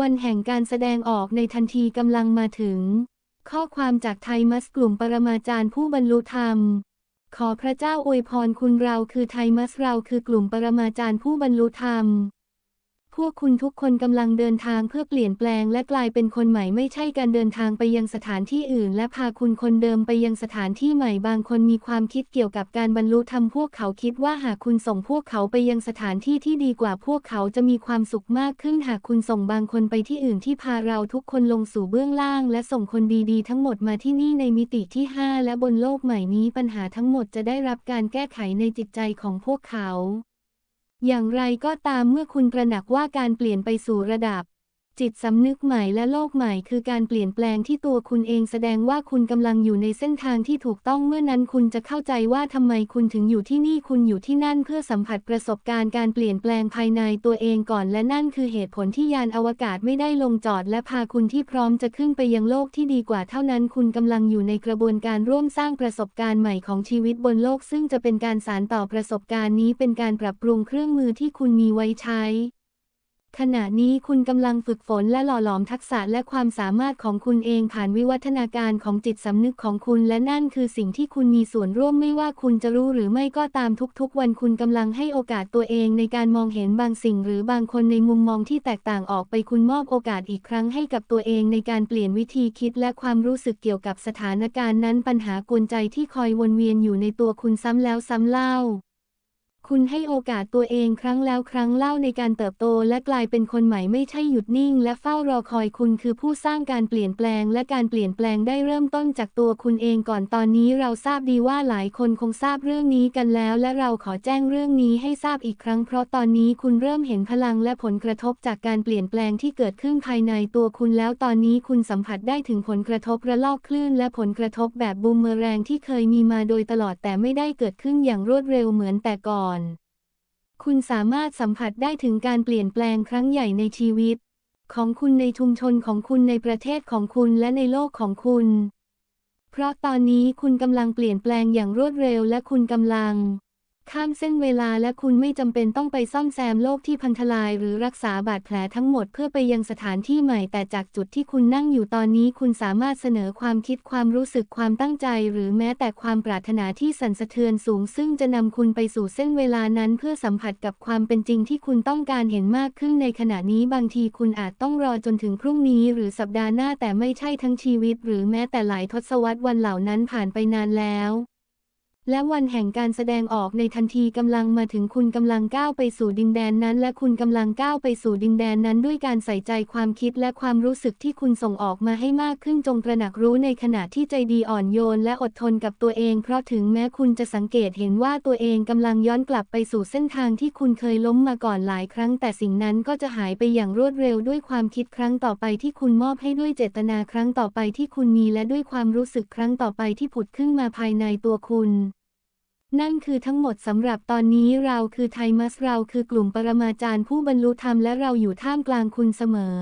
วันแห่งการแสดงออกในทันทีกำลังมาถึง ข้อความจากไทมัสกลุ่มปรมาจารย์ผู้บรรลุธรรม ขอพระเจ้าอวยพรคุณเราคือไทมัสเราคือกลุ่มปรมาจารย์ผู้บรรลุธรรม พวกคุณทุกคนกำลังเดินทางเพื่อเปลี่ยนแปลงและกลายเป็นคนใหม่ไม่ใช่การเดินทางไปยังสถานที่อื่น และพาคุณคนเดิมไปยังสถานที่ใหม่บางคนมีความคิดเกี่ยวกับการบรรลุธรรมพวกเขาคิดว่าหากคุณส่งพวกเขาไปยังสถานที่ที่ดีกว่าพวกเขาจะมีความสุขมากขึ้นหากคุณส่งบางคนไปที่อื่นที่พาเราทุกคนลงสู่เบื้องล่าง และส่งคนดีๆ ทั้งหมดมาที่นี่ในมิติที่ 5 และบนโลกใหม่นี้ปัญหาทั้งหมดจะได้รับการแก้ไขในจิตใจของพวกเขา อย่างไรก็ตามเมื่อคุณตระหนักว่าการเปลี่ยนไปสู่ระดับ จิตสำนึกใหม่และโลกใหม่คือการเปลี่ยนแปลงที่ตัวคุณเองแสดงว่าคุณกำลังอยู่ในเส้นทางที่ถูกต้องเมื่อนั้นคุณจะเข้าใจว่าทำไมคุณถึงอยู่ที่นี่คุณอยู่ที่นั่นเพื่อสัมผัสประสบการณ์การเปลี่ยนแปลงภายในตัวเองก่อนและนั่นคือเหตุผลที่ยานอวกาศไม่ได้ลงจอด และพาคุณที่พร้อมจะขึ้นไปยังโลกที่ดีกว่าเท่านั้น คุณกำลังอยู่ในกระบวนการร่วมสร้างประสบการณ์ใหม่ของชีวิตบนโลก ซึ่งจะเป็นการสานต่อประสบการณ์นี้เป็นการปรับปรุงเครื่องมือที่คุณมีไว้ใช้ ขณะนี้คุณกำลังฝึกฝนและหล่อหลอมทักษะและความสามารถของคุณเองผ่านวิวัฒนาการของจิตสำนึกของคุณ และนั่นคือสิ่งที่คุณมีส่วนร่วมไม่ว่าคุณจะรู้หรือไม่ก็ตามทุกๆ วันคุณกำลังให้โอกาสตัวเองในการมองเห็นบางสิ่ง หรือบางคนในมุมมองที่แตกต่างออกไปคุณมอบโอกาสอีกครั้งให้กับตัวเองในการเปลี่ยนวิธีคิดและความรู้สึกเกี่ยวกับสถานการณ์นั้นปัญหากวนใจที่คอยวนเวียนอยู่ในตัวคุณซ้ำแล้วซ้ำเล่า คุณให้โอกาสตัวเองครั้งแล้วครั้งเล่าในการเติบโตและกลายเป็นคนใหม่ไม่ใช่หยุดนิ่ง และเฝ้ารอคอยคุณคือผู้สร้างการเปลี่ยนแปลง และการเปลี่ยนแปลงได้เริ่มต้นจากตัวคุณเองก่อนตอนนี้เราทราบดีว่าหลายคนคงทราบเรื่องนี้กันแล้ว และเราขอแจ้งเรื่องนี้ให้ทราบอีกครั้งเพราะตอนนี้คุณเริ่มเห็นพลังและผลกระทบจากการเปลี่ยนแปลงที่เกิดขึ้นภายในตัวคุณแล้วตอนนี้คุณสัมผัสได้ถึงผลกระทบระลอกคลื่น และผลกระทบแบบบูมเมอแรงที่เคยมีมาโดยตลอดแต่ไม่ได้เกิดขึ้นอย่างรวดเร็วเหมือนแต่ก่อนคุณสามารถสัมผัสได้ถึงการเปลี่ยนแปลงครั้งใหญ่ในชีวิต ของคุณในชุมชนของคุณในประเทศของคุณและในโลกของคุณ เพราะตอนนี้คุณกำลังเปลี่ยนแปลงอย่างรวดเร็วและคุณกำลัง ข้ามเส้นเวลาและคุณไม่จำเป็นต้องไปซ่อมแซมโลกที่พังทลายหรือรักษาบาดแผลทั้งหมดเพื่อไปยังสถานที่ใหม่แต่จากจุดที่คุณนั่งอยู่ตอนนี้คุณสามารถเสนอความคิดความรู้สึกความตั้งใจ หรือแม้แต่ความปรารถนาที่สั่นสะเทือนสูง ซึ่งจะนำคุณไปสู่เส้นเวลานั้นเพื่อสัมผัสกับความเป็นจริงที่คุณต้องการเห็นมากขึ้นในขณะนี้บางทีคุณอาจต้องรอจนถึงพรุ่งนี้ หรือสัปดาห์หน้าแต่ไม่ใช่ทั้งชีวิต หรือแม้แต่หลายทศวรรษวันเหล่านั้นผ่านไปนานแล้ว และวันแห่งการแสดงออกในทันทีกำลังมาถึงคุณกำลังก้าวไปสู่ดินแดนนั้น และคุณกำลังก้าวไปสู่ดินแดนนั้น ด้วยการใส่ใจความคิดและความรู้สึกที่คุณส่งออกมาให้มากขึ้นจงตระหนักรู้ในขณะที่ใจดีอ่อนโยน และอดทนกับตัวเอง เพราะถึงแม้คุณจะสังเกตเห็นว่าตัวเองกำลังย้อนกลับไปสู่เส้นทางที่คุณเคยล้มมาก่อนหลายครั้ง แต่สิ่งนั้นก็จะหายไปอย่างรวดเร็วด้วยความคิดครั้งต่อไปที่คุณมอบให้ด้วยเจตนาครั้งต่อไปที่คุณมีและด้วยความรู้สึกครั้งต่อไปที่ผุดขึ้นมาภายในตัวคุณ นั่นคือทั้งหมดสำหรับตอนนี้เราคือไทมัสเราคือกลุ่มปรมาจารย์ผู้บรรลุธรรมและเราอยู่ท่ามกลางคุณเสมอ